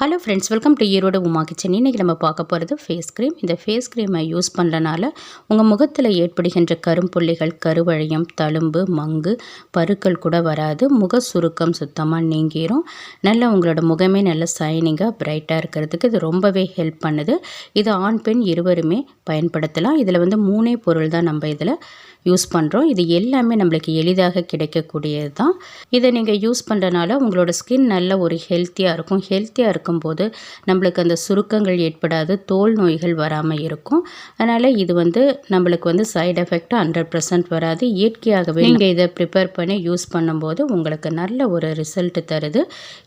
Hello friends welcome to Erode Uma kitchen இன்றைக்கி நம்ம பார்க்க போகிறது ஃபேஸ் க்ரீம் இந்த ஃபேஸ் க்ரீமை யூஸ் பண்ணுறனால உங்கள் முகத்தில் ஏற்படுகின்ற கரும்புள்ளிகள் கருவழையம் தழும்பு மங்கு பருக்கள் கூட வராது. முக சுருக்கம் சுத்தமாக நீங்கிரும். நல்ல உங்களோட முகமே நல்ல சைனிங்காக பிரைட்டாக இருக்கிறதுக்கு இது ரொம்பவே ஹெல்ப் பண்ணுது. இது ஆண் பெண் இருவருமே பயன்படுத்தலாம். இதில் வந்து மூணே பொருள் தான் நம்ம இதில் யூஸ் பண்ணுறோம் இது எல்லாமே நம்மளுக்கு எளிதாக கிடைக்கக்கூடியது தான். இதை நீங்கள் யூஸ் பண்ணுறனால உங்களோட ஸ்கின் நல்ல ஒரு ஹெல்த்தியாக இருக்கும். ஹெல்த்தியாக இருக்கும்போது நம்மளுக்கு அந்த சுருக்கங்கள் ஏற்படாது. தோல் நோய்கள் வராமல் இருக்கும். அதனால் இது வந்து நம்மளுக்கு வந்து சைடு எஃபெக்டாக ஹண்ட்ரட் பர்சன்ட் வராது. இயற்கையாகவே நீங்கள் இதை ப்ரிப்பேர் பண்ணி யூஸ் பண்ணும்போது உங்களுக்கு நல்ல ஒரு ரிசல்ட் தருது.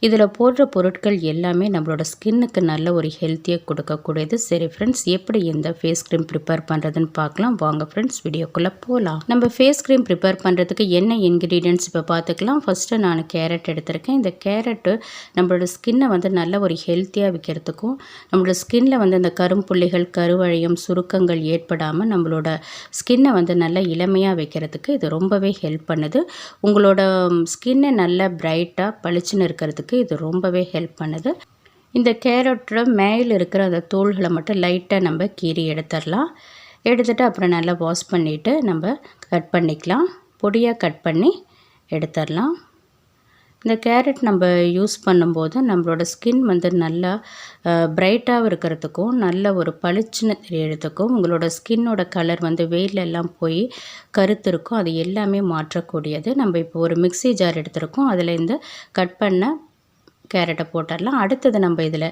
இதில் போடுற பொருட்கள் எல்லாமே நம்மளோட ஸ்கின்னுக்கு நல்ல ஒரு ஹெல்த்தியாக கொடுக்கக்கூடியது. சரி ஃப்ரெண்ட்ஸ் எப்படி இந்த ஃபேஸ் க்ரீம் ப்ரிப்பேர் பண்ணுறதுன்னு பார்க்கலாம். வாங்க ஃப்ரெண்ட்ஸ் வீடியோக்குள்ளே போகலாம். பார்க்கலாம் நம்ம ஃபேஸ் க்ரீம் ப்ரிப்பேர் பண்ணுறதுக்கு என்ன இன்க்ரீடியன்ட்ஸ் இப்போ பார்த்துக்கலாம். ஃபஸ்ட்டு நான் கேரட் எடுத்திருக்கேன். இந்த கேரட்டு நம்மளோட ஸ்கின்னை வந்து நல்ல ஒரு ஹெல்த்தியாக வைக்கிறதுக்கும் நம்மளோட ஸ்கின்னில் வந்து அந்த கரும்புள்ளிகள் கருவழையும் சுருக்கங்கள் ஏற்படாமல் நம்மளோட ஸ்கின்னை வந்து நல்ல இளமையாக வைக்கிறதுக்கு இது ரொம்பவே ஹெல்ப் பண்ணுது. உங்களோட ஸ்கின்னை நல்ல பிரைட்டாக பளிச்சுன்னு இருக்கிறதுக்கு இது ரொம்பவே ஹெல்ப் பண்ணுது. இந்த கேரட்டோட மேலே இருக்கிற அந்த தோள்களை மட்டும் லைட்டாக நம்ம கீறி எடுத்துடலாம். எடுத்துகிட்டு அப்புறம் நல்லா வாஷ் பண்ணிவிட்டு நம்ம கட் பண்ணிக்கலாம். பொடியாக கட் பண்ணி எடுத்துடலாம். இந்த கேரட் நம்ம யூஸ் பண்ணும்போது நம்மளோட ஸ்கின் வந்து நல்லா பிரைட்டாக இருக்கிறதுக்கும் நல்ல ஒரு பளிச்சுன்னு தெரியறதுக்கும் உங்களோட ஸ்கின்னோட கலர் வந்து வெயிலெல்லாம் போய் கருத்து இருக்கும். அது எல்லாமே மாற்றக்கூடியது. நம்ம இப்போ ஒரு மிக்சி ஜார் எடுத்திருக்கோம். அதில் இந்த கட் பண்ண கேரட்டை போட்டுடலாம். அடுத்தது நம்ம இதில்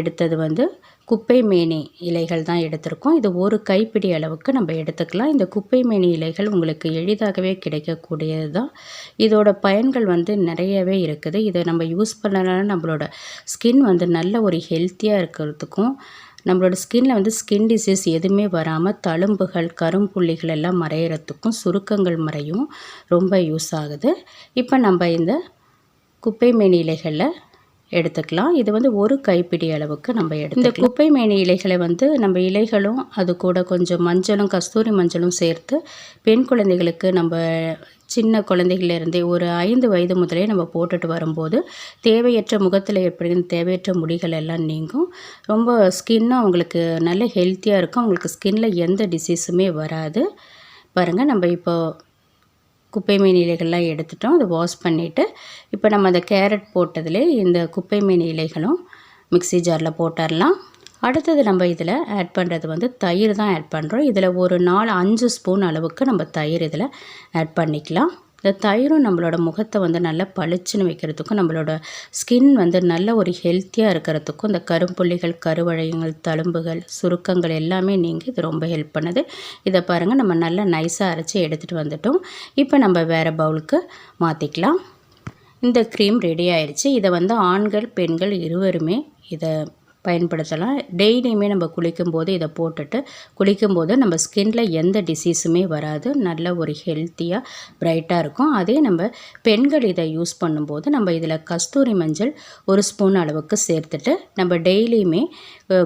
எடுத்தது வந்து குப்பை மேனி இலைகள் தான் எடுத்திருக்கோம். இது ஒரு கைப்பிடி அளவுக்கு நம்ம எடுத்துக்கலாம். இந்த குப்பை மேனி இலைகள் உங்களுக்கு எளிதாகவே கிடைக்கக்கூடியது தான். இதோட பயன்கள் வந்து நிறையவே இருக்குது. இதை நம்ம யூஸ் பண்ணனால நம்மளோட ஸ்கின் வந்து நல்ல ஒரு ஹெல்த்தியாக இருக்கிறதுக்கும் நம்மளோட ஸ்கின்னில் வந்து ஸ்கின் டிசீஸ் எதுவுமே வராமல் தழும்புகள் கரும்புள்ளிகள் எல்லாம் மறையிறதுக்கும் சுருக்கங்கள் மறையும். ரொம்ப யூஸ் ஆகுது. இப்போ நம்ம இந்த குப்பை மேனி இலைகளில் எடுத்துக்கலாம். இது வந்து ஒரு கைப்பிடி அளவுக்கு நம்ம எடுத்து இந்த குப்பை மேனி இலைகளை வந்து நம்ம இலைகளும் அது கூட கொஞ்சம் மஞ்சளும் கஸ்தூரி மஞ்சளும் சேர்த்து பெண் குழந்தைகளுக்கு நம்ம சின்ன குழந்தைகளிலிருந்தே ஒரு ஐந்து வயது முதலே நம்ம போட்டுட்டு வரும்போது தேவையற்ற முகத்தில் ஏற்படுகிற தேவையற்ற முடிகள் எல்லாம் நீங்கும். ரொம்ப ஸ்கின்னும் அவங்களுக்கு நல்ல ஹெல்த்தியாக இருக்கும். அவங்களுக்கு ஸ்கின்னில் எந்த டிசீஸுமே வராது. பாருங்கள் நம்ம இப்போது குப்பை மீன் இலைகள்லாம் எடுத்துட்டோம். அதை வாஷ் பண்ணிவிட்டு இப்போ நம்ம அந்த கேரட் போட்டதுலே இந்த குப்பை மீன் இலைகளும் மிக்சி ஜாரில் போட்டுடலாம் அடுத்தது நம்ம இதில் ஆட் பண்ணுறது வந்து தயிர் தான் ஆட் பண்ணுறோம் இதில் ஒரு நாலு அஞ்சு ஸ்பூன் அளவுக்கு நம்ம தயிர் இதில் ஆட் பண்ணிக்கலாம். இந்த தயிரும் நம்மளோட முகத்தை வந்து நல்லா பளிச்சுன்னு வைக்கிறதுக்கும் நம்மளோட ஸ்கின் வந்து நல்ல ஒரு ஹெல்த்தியாக இருக்கிறதுக்கும் இந்த கரும்புள்ளிகள் கருவழையங்கள் தழும்புகள் சுருக்கங்கள் எல்லாமே நீங்கள் இது ரொம்ப ஹெல்ப் பண்ணுது. இதை பாருங்கள் நம்ம நல்லா நைஸாக அரைச்சி எடுத்துகிட்டு வந்துட்டோம். இப்போ நம்ம வேறு பவுலுக்கு மாற்றிக்கலாம் இந்த க்ரீம் ரெடி ஆயிடுச்சு இதை வந்து ஆண்கள் பெண்கள் இருவருமே இதை பயன்படுத்தலாம். டெய்லியுமே நம்ம குளிக்கும்போது இதை போட்டுட்டு குளிக்கும்போது நம்ம ஸ்கின்ல எந்த டிசீஸுமே வராது. நல்ல ஒரு ஹெல்த்தியாக பிரைட்டாக இருக்கும். அதே நம்ம பெண்கள் இதை யூஸ் பண்ணும்போது நம்ம இதில் கஸ்தூரி மஞ்சள் ஒரு ஸ்பூன் அளவுக்கு சேர்த்துட்டு நம்ம டெய்லியுமே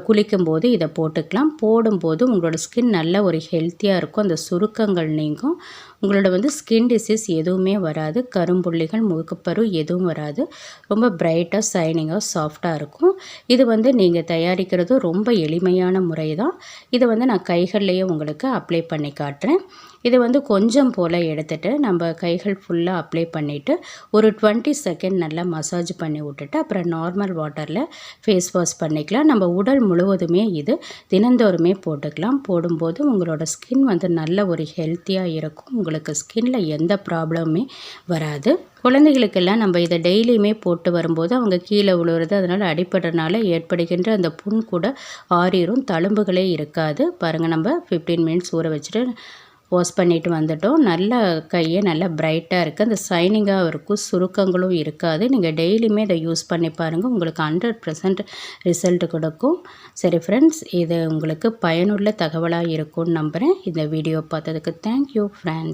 குளிக்கும்போது இதை போட்டுக்கலாம். போடும்போது உங்களோட ஸ்கின் நல்ல ஒரு ஹெல்த்தியாக இருக்கும். அந்த சுருக்கங்கள் நீங்கும். உங்களோட வந்து ஸ்கின் டிசீஸ் எதுவுமே வராது. கரும்புள்ளிகள் முகப்பரு எதுவும் வராது. ரொம்ப பிரைட்டாக சைனிங்காக சாஃப்டாக இருக்கும். இது வந்து நீங்கள் தயாரிக்கிறது ரொம்ப எளிமையான முறை தான் இதை வந்து நான் கைகள்லேயே உங்களுக்கு அப்ளை பண்ணி காட்டுறேன். இது வந்து கொஞ்சம் போல் எடுத்துகிட்டு நம்ம கைகள் ஃபுல்லாக அப்ளை பண்ணிவிட்டு ஒரு டுவெண்ட்டி செகண்ட் நல்லா மசாஜ் பண்ணி விட்டுட்டு அப்புறம் நார்மல் வாட்டரில் ஃபேஸ் வாஷ் பண்ணிக்கலாம். நம்ம உடல் முழுவதுமே இது தினந்தோறுமே போட்டுக்கலாம். போடும்போது உங்களோட ஸ்கின் வந்து நல்ல ஒரு ஹெல்த்தியாக இருக்கும். உங்களுக்கு ஸ்கின்ல எந்த ப்ராப்ளமுமே வராது. குழந்தைகளுக்கெல்லாம் நம்ம இதை டெய்லியுமே போட்டு வரும்போது அவங்க கீழே விழுவுறது அதனால் அடிப்படுறதுனால ஏற்படுகின்ற அந்த புண் கூட ஆறிரும் தழும்புகளே இருக்காது. பாருங்கள் நம்ம ஃபிஃப்டீன் மினிட்ஸ் ஊற வச்சுட்டு வாஷ் பண்ணிட்டு வந்துட்டோம். நல்ல கையை நல்லா பிரைட்டாக இருக்குது அந்த சைனிங்காக இருக்கும். சுருக்கங்களும் இருக்காது. நீங்கள் டெய்லியுமே இதை யூஸ் பண்ணி பாருங்கள் உங்களுக்கு ஹண்ட்ரட் பர்சன்ட் ரிசல்ட் கொடுக்கும். சரி ஃப்ரெண்ட்ஸ் இது உங்களுக்கு பயனுள்ள தகவலாக இருக்கும்னு நம்புகிறேன் இந்த வீடியோ பார்த்ததுக்கு தேங்க்யூ ஃப்ரெண்ட்ஸ்